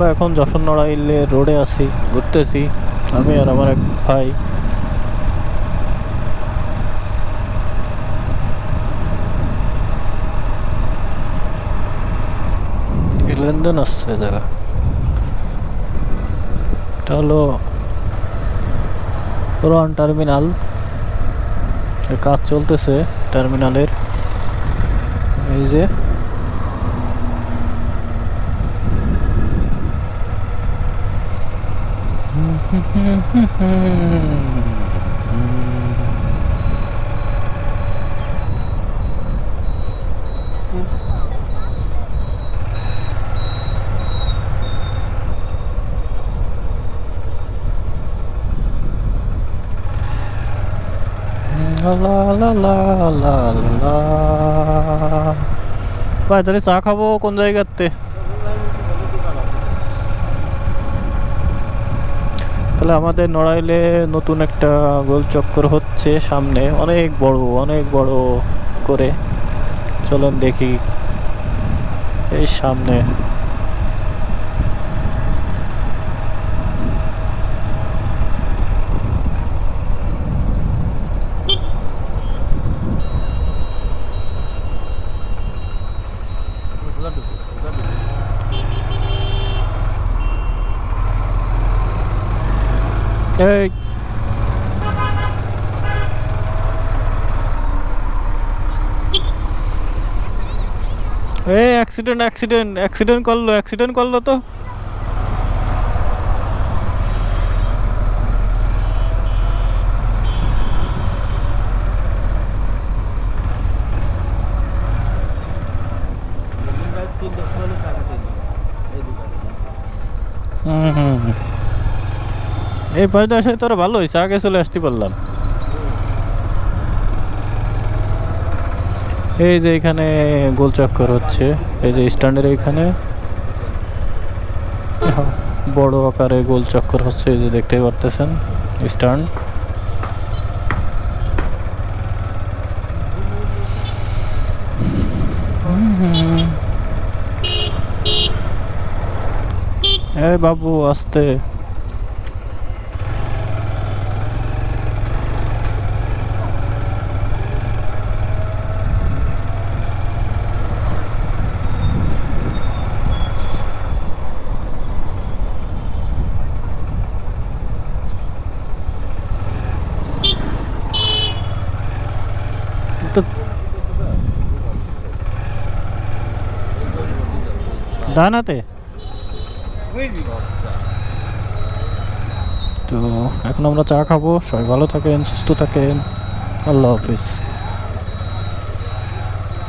আমরা এখন যশোর নড়াইলে রোডে আছি, ঘুরতেছি। আমি আর আমার এক ভাই। লেনদেন আসছে জায়গা। হলো পুরান টার্মিনাল। কাজ চলতেছে টার্মিনালের। এই যে ララララララ。バイトレス赤棒今度やがって。তাহলে আমাদের নড়াইলে নতুন একটা গোল চক্কর হচ্ছে সামনে। অনেক বড় অনেক বড় করে। চলুন দেখি। এই সামনে। এই এই অ্যাক্সিডেন্ট অ্যাক্সিডেন্ট অ্যাক্সিডেন্ট করল অ্যাক্সিডেন্ট করল তো। হুম হুম হুম। এই পয়সা আসে তোরা ভালো হয়েছে আগে চলে আসতে পারলাম। এই যে এখানে গোল চক্কর হচ্ছে, এই যে স্ট্যান্ডের এখানে বড় আকারে গোল চক্কর হচ্ছে, এই যে দেখতে পারতেছেন, স্ট্যান্ড। এই বাবু, আসতে। তো দানাতে? তো এখন আমরা চা খাব। সবাই ভালো থাকেন সুস্থ থাকেন। আল্লাহ হাফিজ।